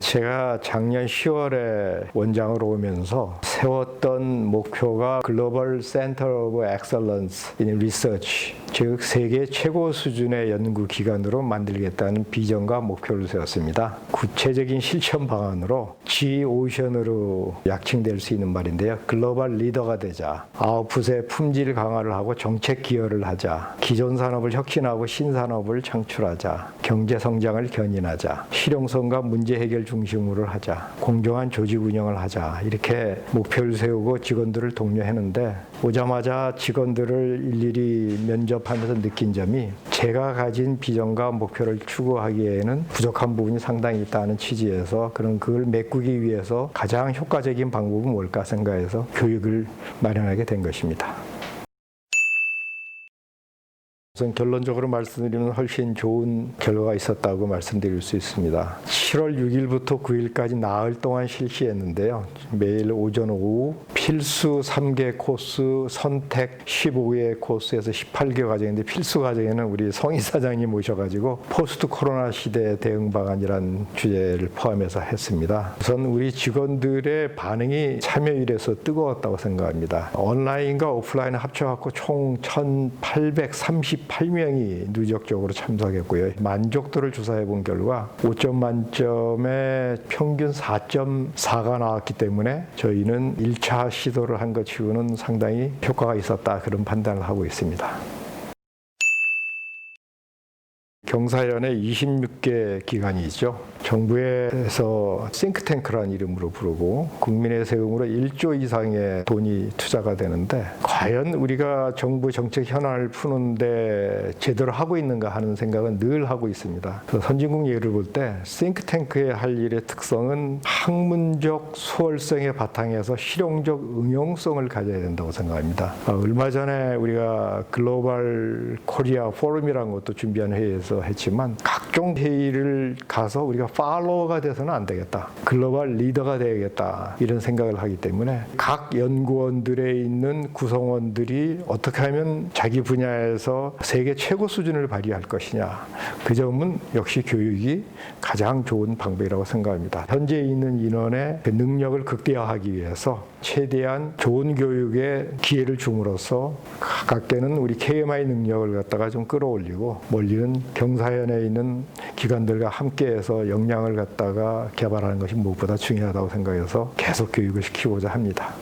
제가 작년 10월에 원장으로 오면서 세웠던 목표가 글로벌 센터 오브 엑셀런스 인 리서치 즉 세계 최고 수준의 연구 기관으로 만들겠다는 비전과 목표를 세웠습니다. 구체적인 실천 방안으로 G 오션으로 약칭될 수 있는 말인데요. 글로벌 리더가 되자. 아웃풋의 품질 강화를 하고 정책 기여를 하자. 기존 산업을 혁신하고 신산업을 창출하자. 경제 성장을 견인하자. 실용성과 문제 해결 중심으로 하자. 공정한 조직 운영을 하자. 이렇게 목표를 세우고 직원들을 독려했는데 오자마자 직원들을 일일이 면접하면서 느낀 점이 제가 가진 비전과 목표를 추구하기에는 부족한 부분이 상당히 있다는 취지에서 그런 그걸 메꾸기 위해서 가장 효과적인 방법은 뭘까 생각해서 교육을 마련하게 된 것입니다. 우선 결론적으로 말씀드리면 훨씬 좋은 결과가 있었다고 말씀드릴 수 있습니다. 7월 6일부터 9일까지 나흘 동안 실시했는데요. 매일 오전 오후 필수 3개 코스, 선택 15개 코스에서 18개 과정인데 필수 과정에는 우리 성희 사장님 모셔가지고 포스트 코로나 시대 대응 방안이란 주제를 포함해서 했습니다. 우선 우리 직원들의 반응이 참여율에서 뜨거웠다고 생각합니다. 온라인과 오프라인 합쳐갖고 총 1,838명이 누적적으로 참석했고요. 만족도를 조사해 본 결과 5점 만점에 평균 4.4가 나왔기 때문에 저희는 1차 시도를 한 것 치고는 상당히 효과가 있었다 그런 판단을 하고 있습니다. 경사연의 26개 기관이 있죠. 정부에서 싱크탱크라는 이름으로 부르고 국민의 세금으로 1조 이상의 돈이 투자가 되는데 과연 우리가 정부 정책 현안을 푸는데 제대로 하고 있는가 하는 생각은 늘 하고 있습니다. 선진국 예를 볼 때 싱크탱크의 할 일의 특성은 학문적 수월성의 바탕에서 실용적 응용성을 가져야 된다고 생각합니다. 어, 얼마 전에 우리가 글로벌 코리아 포럼이라는 것도 준비한 회의에서 했지만 각종 회의를 가서 우리가 팔로워가 돼서는 안 되겠다. 글로벌 리더가 되야겠다. 이런 생각을 하기 때문에 각 연구원들에 있는 구성원들이 어떻게 하면 자기 분야에서 세계 최고 수준을 발휘할 것이냐. 그 점은 역시 교육이 가장 좋은 방법이라고 생각합니다. 현재 있는 인원의 그 능력을 극대화하기 위해서 최대한 좋은 교육에 기회를 줌으로써 가깝게는 우리 KMI 능력을 갖다가 좀 끌어올리고 멀리는 경사연에 있는 기관들과 함께해서 역량을 갖다가 개발하는 것이 무엇보다 중요하다고 생각해서 계속 교육을 시키고자 합니다.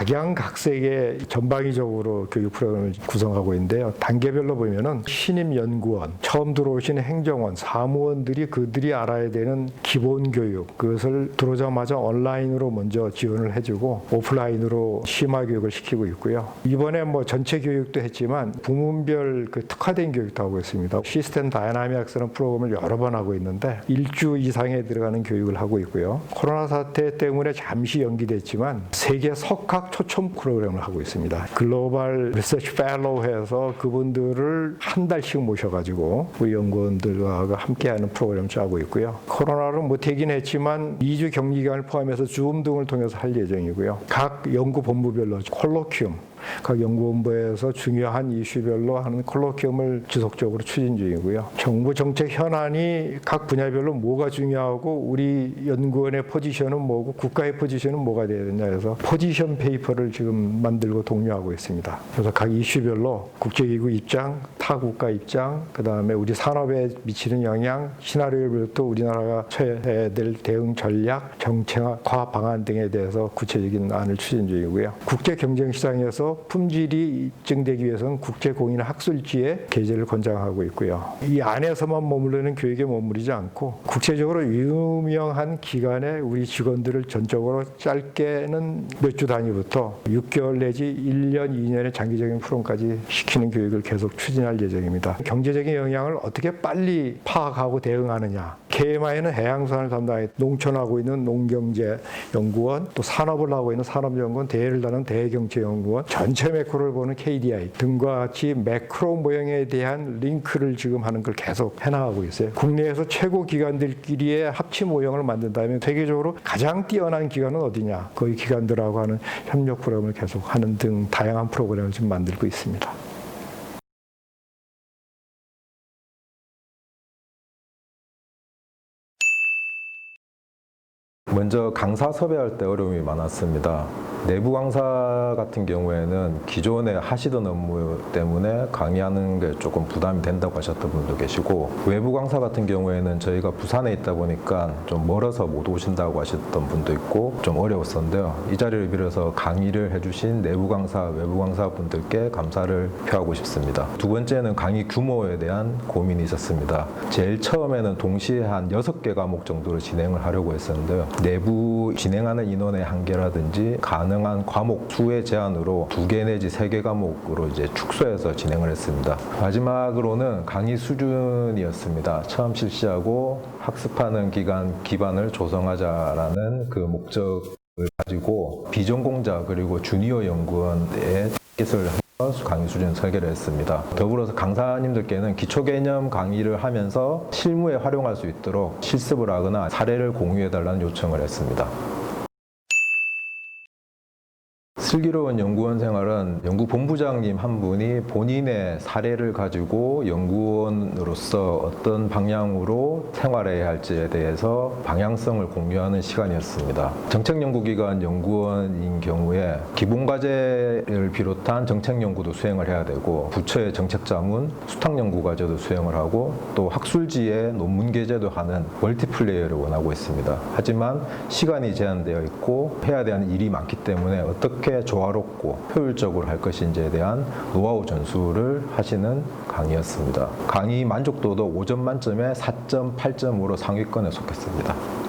각양각색의 전방위적으로 교육 프로그램을 구성하고 있는데요. 단계별로 보면은 신임 연구원, 처음 들어오신 행정원, 사무원들이 그들이 알아야 되는 기본 교육, 그것을 들어오자마자 온라인으로 먼저 지원을 해주고 오프라인으로 심화 교육을 시키고 있고요. 이번에 뭐 전체 교육도 했지만 부문별 그 특화된 교육도 하고 있습니다. 시스템 다이나믹스라는 프로그램을 여러 번 하고 있는데 일주 이상에 들어가는 교육을 하고 있고요. 코로나 사태 때문에 잠시 연기됐지만 세계 석학 초청 프로그램을 하고 있습니다. 글로벌 리서치 펠로우 해서 그분들을 한 달씩 모셔가지고 우리 연구원들과 함께하는 프로그램을 짜고 있고요. 코로나로 못하긴 했지만 2주 격리 기간을 포함해서 줌 등을 통해서 할 예정이고요. 각 연구 본부별로 콜로퀴움 각 연구본부에서 중요한 이슈별로 하는 콜로키움을 지속적으로 추진 중이고요. 정부 정책 현안이 각 분야별로 뭐가 중요하고 우리 연구원의 포지션은 뭐고 국가의 포지션은 뭐가 돼야 되냐 해서 포지션 페이퍼를 지금 만들고 독려하고 있습니다. 그래서 각 이슈별로 국제기구 입장, 타 국가 입장, 그 다음에 우리 산업에 미치는 영향, 시나리오별로 우리나라가 처해야 될 대응 전략, 정책화 방안 등에 대해서 구체적인 안을 추진 중이고요. 국제 경쟁 시장에서 품질이 입증되기 위해서는 국제 공인 학술지에 게재를 권장하고 있고요. 이 안에서만 머무르는 교육에 머무르지 않고 국제적으로 유명한 기관에 우리 직원들을 전적으로 짧게는 몇 주 단위부터 6개월 내지 1년, 2년의 장기적인 프로그램까지 시키는 교육을 계속 추진할 예정입니다. 경제적인 영향을 어떻게 빨리 파악하고 대응하느냐. KMI는 해양산을 담당해 농촌하고 있는 농경제연구원, 또 산업을 하고 있는 산업연구원, 대를 다는 대경제연구원, 전체 매크로를 보는 KDI 등과 같이 매크로 모형에 대한 링크를 지금 하는 걸 계속 해나가고 있어요. 국내에서 최고 기관들끼리의 합치 모형을 만든다면 세계적으로 가장 뛰어난 기관은 어디냐? 거기 기관들하고 하는 협력 프로그램을 계속 하는 등 다양한 프로그램을 지금 만들고 있습니다. 먼저 강사 섭외할 때 어려움이 많았습니다. 내부 강사 같은 경우에는 기존에 하시던 업무 때문에 강의하는 게 조금 부담이 된다고 하셨던 분도 계시고 외부 강사 같은 경우에는 저희가 부산에 있다 보니까 좀 멀어서 못 오신다고 하셨던 분도 있고 좀 어려웠었는데요. 이 자리를 빌어서 강의를 해주신 내부 강사, 외부 강사 분들께 감사를 표하고 싶습니다. 두 번째는 강의 규모에 대한 고민이 있었습니다. 제일 처음에는 동시에 한 여섯 개 과목 정도로 진행을 하려고 했었는데요. 내부 진행하는 인원의 한계라든지 가능한 과목 수의 제한으로 두 개 내지 세 개 과목으로 이제 축소해서 진행을 했습니다. 마지막으로는 강의 수준이었습니다. 처음 실시하고 학습하는 기간 기반을 조성하자라는 그 목적을 가지고 비전공자 그리고 주니어 연구원의 뜻을 강의 수준 설계를 했습니다. 더불어서 강사님들께는 기초 개념 강의를 하면서 실무에 활용할 수 있도록 실습을 하거나 사례를 공유해 달라는 요청을 했습니다. 슬기로운 연구원 생활은 연구 본부장님 한 분이 본인의 사례를 가지고 연구원으로서 어떤 방향으로 생활해야 할지에 대해서 방향성을 공유하는 시간이었습니다. 정책연구기관 연구원인 경우에 기본과제를 비롯한 정책연구도 수행을 해야 되고 부처의 정책자문, 수탁연구과제도 수행을 하고 또 학술지에 논문 게재도 하는 멀티플레이어를 원하고 있습니다. 하지만 시간이 제한되어 있고 해야 되는 일이 많기 때문에 어떻게 조화롭고 효율적으로 할 것인지에 대한 노하우 전수를 하시는 강의였습니다. 강의 만족도도 5점 만점에 4.8점으로 상위권에 속했습니다.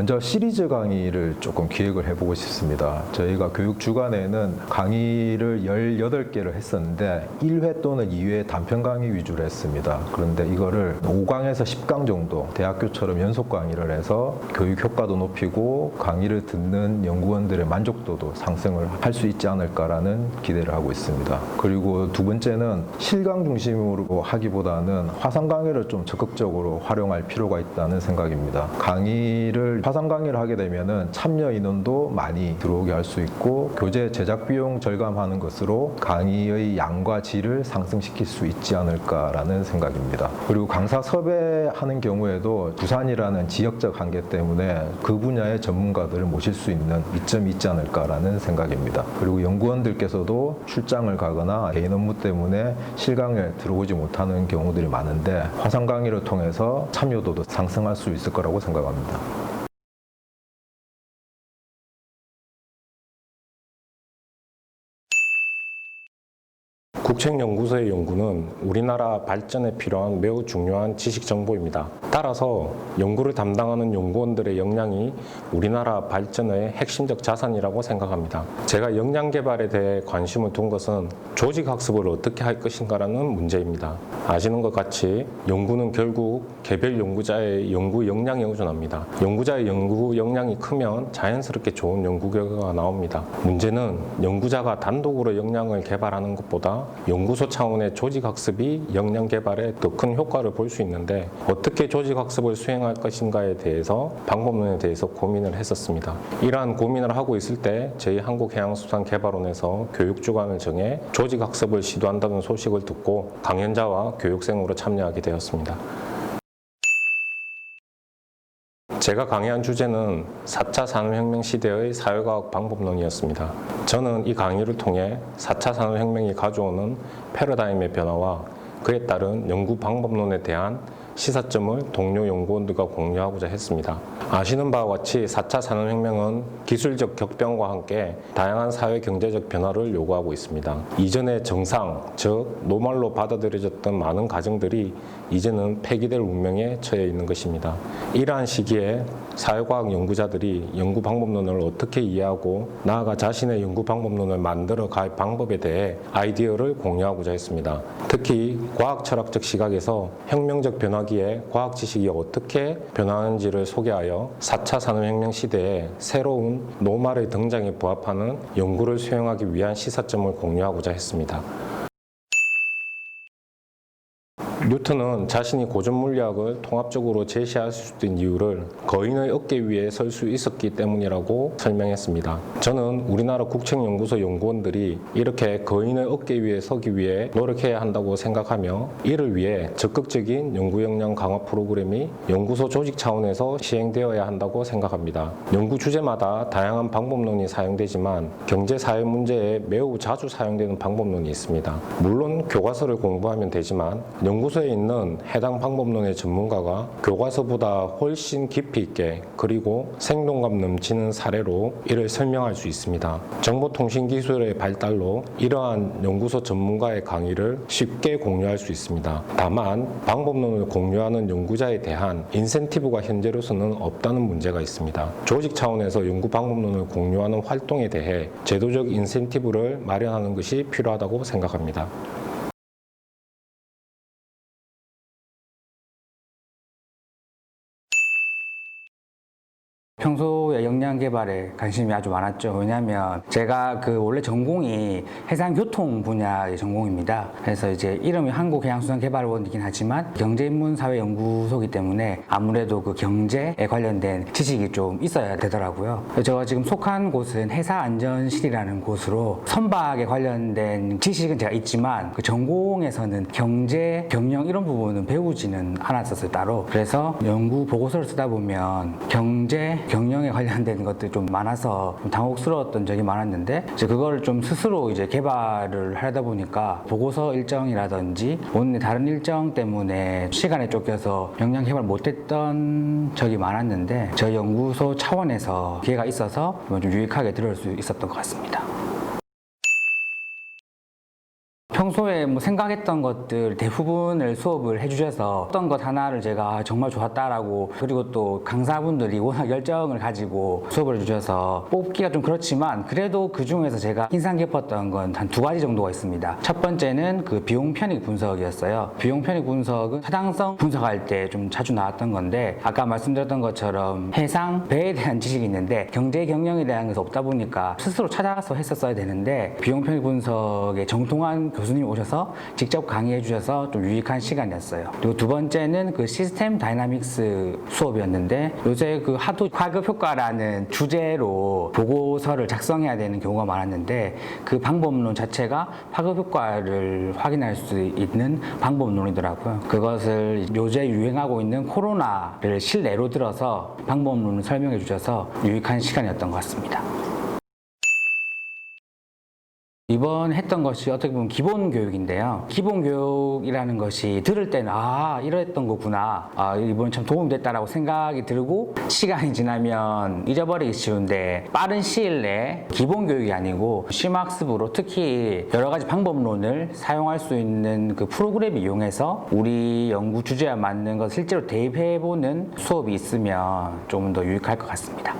먼저 시리즈 강의를 조금 기획을 해보고 싶습니다. 저희가 교육 주간에는 강의를 18개를 했었는데 1회 또는 2회 단편 강의 위주로 했습니다. 그런데 이거를 5강에서 10강 정도 대학교처럼 연속 강의를 해서 교육 효과도 높이고 강의를 듣는 연구원들의 만족도도 상승을 할 수 있지 않을까라는 기대를 하고 있습니다. 그리고 두 번째는 실강 중심으로 하기보다는 화상 강의를 좀 적극적으로 활용할 필요가 있다는 생각입니다. 강의를 화상 강의를 하게 되면은 참여 인원도 많이 들어오게 할 수 있고 교재 제작 비용 절감하는 것으로 강의의 양과 질을 상승시킬 수 있지 않을까라는 생각입니다. 그리고 강사 섭외하는 경우에도 부산이라는 지역적 한계 때문에 그 분야의 전문가들을 모실 수 있는 이점이 있지 않을까라는 생각입니다. 그리고 연구원들께서도 출장을 가거나 개인 업무 때문에 실강에 들어오지 못하는 경우들이 많은데 화상 강의를 통해서 참여도도 상승할 수 있을 거라고 생각합니다. 국책연구소의 연구는 우리나라 발전에 필요한 매우 중요한 지식 정보입니다. 따라서 연구를 담당하는 연구원들의 역량이 우리나라 발전의 핵심적 자산이라고 생각합니다. 제가 역량 개발에 대해 관심을 둔 것은 조직 학습을 어떻게 할 것인가라는 문제입니다. 아시는 것 같이 연구는 결국 개별 연구자의 연구 역량에 의존합니다. 연구자의 연구 역량이 크면 자연스럽게 좋은 연구 결과가 나옵니다. 문제는 연구자가 단독으로 역량을 개발하는 것보다 연구소 차원의 조직 학습이 역량 개발에 더큰 효과를 볼 수 있는데 어떻게 조직 학습을 수행할 것인가에 대해서 방법론에 대해서 고민을 했었습니다. 이러한 고민을 하고 있을 때 저희 한국해양수산개발원에서 교육주간을 정해 조직 학습을 시도한다는 소식을 듣고 강연자와 교육생으로 참여하게 되었습니다. 제가 강의한 주제는 4차 산업혁명 시대의 사회과학 방법론이었습니다. 저는 이 강의를 통해 4차 산업혁명이 가져오는 패러다임의 변화와 그에 따른 연구 방법론에 대한 시사점을 동료 연구원들과 공유하고자 했습니다. 아시는 바와 같이 4차 산업혁명은 기술적 격변과 함께 다양한 사회 경제적 변화를 요구하고 있습니다. 이전의 정상, 즉 노말로 받아들여졌던 많은 가정들이 이제는 폐기될 운명에 처해 있는 것입니다. 이러한 시기에 사회과학 연구자들이 연구 방법론을 어떻게 이해하고 나아가 자신의 연구 방법론을 만들어 갈 방법에 대해 아이디어를 공유하고자 했습니다. 특히 과학 철학적 시각에서 혁명적 변화 기에 과학 지식이 어떻게 변화하는지를 소개하여 4차 산업혁명 시대에 새로운 노말의 등장에 부합하는 연구를 수행하기 위한 시사점을 공유하고자 했습니다. 뉴턴은 자신이 고전 물리학을 통합적으로 제시할 수 있는 이유를 거인의 어깨 위에 설 수 있었기 때문이라고 설명했습니다. 저는 우리나라 국책연구소 연구원들이 이렇게 거인의 어깨 위에 서기 위해 노력해야 한다고 생각하며 이를 위해 적극적인 연구 역량 강화 프로그램이 연구소 조직 차원에서 시행되어야 한다고 생각합니다. 연구 주제마다 다양한 방법론이 사용되지만 경제 사회 문제에 매우 자주 사용되는 방법론이 있습니다. 물론 교과서를 공부하면 되지만 연구소 에 있는 해당 방법론의 전문가가 교과서보다 훨씬 깊이 있게 그리고 생동감 넘치는 사례로 이를 설명할 수 있습니다. 정보통신기술의 발달로 이러한 연구소 전문가의 강의를 쉽게 공유할 수 있습니다. 다만 방법론을 공유하는 연구자에 대한 인센티브가 현재로서는 없다는 문제가 있습니다. 조직 차원에서 연구 방법론을 공유하는 활동에 대해 제도적 인센티브를 마련하는 것이 필요하다고 생각합니다. 평소에 역량 개발에 관심이 아주 많았죠. 왜냐하면 제가 그 원래 전공이 해상교통 분야의 전공입니다. 그래서 이제 이름이 한국해양수산개발원이긴 하지만 경제인문사회연구소이기 때문에 아무래도 그 경제에 관련된 지식이 좀 있어야 되더라고요. 제가 지금 속한 곳은 해사안전실이라는 곳으로 선박에 관련된 지식은 제가 있지만 그 전공에서는 경제, 경영 이런 부분은 배우지는 않았었어요 따로. 그래서 연구 보고서를 쓰다 보면 경제, 경영에 관련된 것 들이 좀 많아서 좀 당혹스러웠던 적이 많았는데 이제 그거를 좀 스스로 이제 개발을 하다 보니까 보고서 일정이라든지 오늘 다른 일정 때문에 시간에 쫓겨서 역량 개발 못했던 적이 많았는데 저희 연구소 차원에서 기회가 있어서 좀 유익하게 들을 수 있었던 것 같습니다. 평소에 뭐 생각했던 것들 대부분을 수업을 해주셔서 어떤 것 하나를 제가 아, 정말 좋았다라고 그리고 또 강사분들이 워낙 열정을 가지고 수업을 해주셔서 뽑기가 좀 그렇지만 그래도 그 중에서 제가 인상 깊었던 건 한 두 가지 정도가 있습니다. 첫 번째는 그 비용 편익 분석이었어요. 비용 편익 분석은 타당성 분석할 때 좀 자주 나왔던 건데 아까 말씀드렸던 것처럼 해상 배에 대한 지식이 있는데 경제 경영에 대한 것이 없다 보니까 스스로 찾아가서 했었어야 되는데 비용 편익 분석에 정통한 교수님 오셔서 직접 강의해 주셔서 좀 유익한 시간이었어요. 그리고 두 번째는 그 시스템 다이나믹스 수업이었는데 요새 그 하도 화급 효과라는 주제로 보고서를 작성해야 되는 경우가 많았는데 그 방법론 자체가 화급 효과를 확인할 수 있는 방법론이더라고요. 그것을 요새 유행하고 있는 코로나를 실내로 들어서 방법론을 설명해 주셔서 유익한 시간이었던 것 같습니다. 이번 했던 것이 어떻게 보면 기본 교육인데요. 기본 교육이라는 것이 들을 때는 아 이랬던 거구나. 아 이번 참 도움이 됐다라고 생각이 들고 시간이 지나면 잊어버리기 쉬운데 빠른 시일 내에 기본 교육이 아니고 심학습으로 특히 여러 가지 방법론을 사용할 수 있는 그 프로그램 이용해서 우리 연구 주제와 맞는 것 실제로 대입해보는 수업이 있으면 좀 더 유익할 것 같습니다.